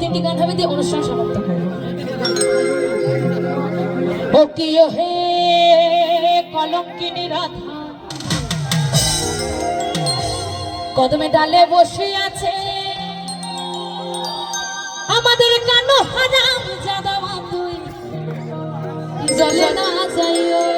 তিনটি গান হবে, দিয়ে অনুষ্ঠান সমাপ্ত কদমে ডালে বসে আছে। আমাদের কানো হারাম জাদা তুই? জলে না যাইও।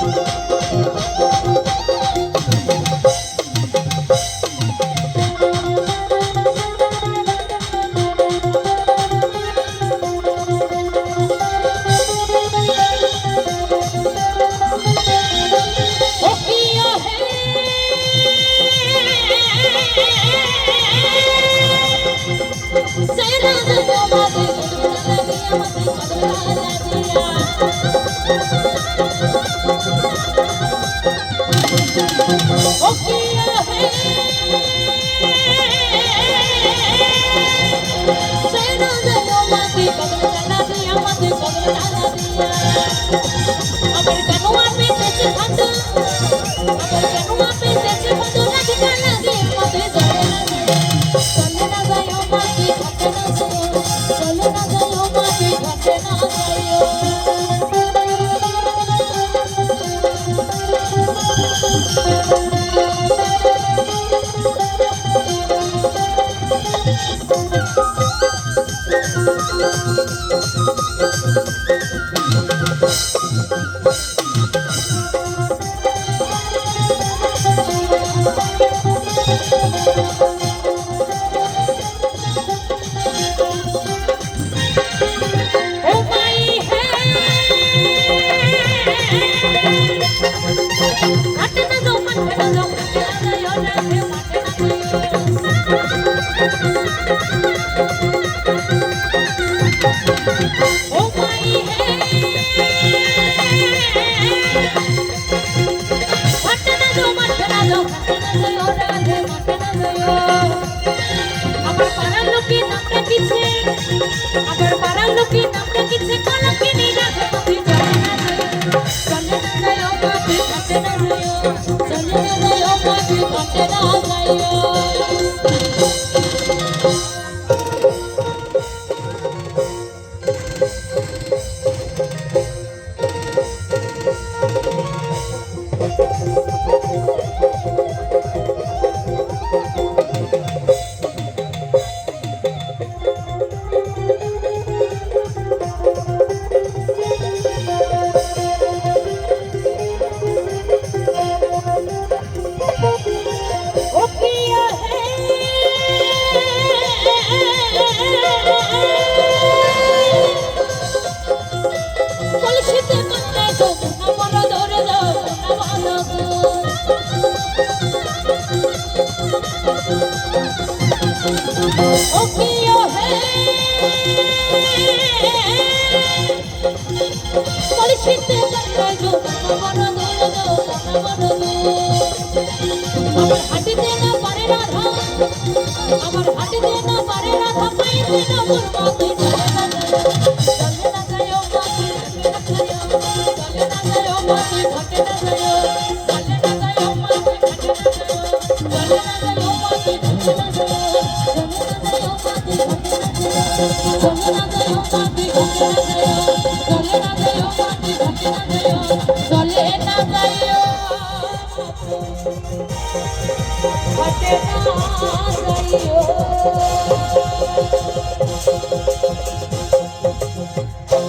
どっちだ? I'm not. Hallelujah. আমার হাটিতে না পারে রাধা আমার হাটিতে না পারে রাধা পাইতে না মন हटना जाइयो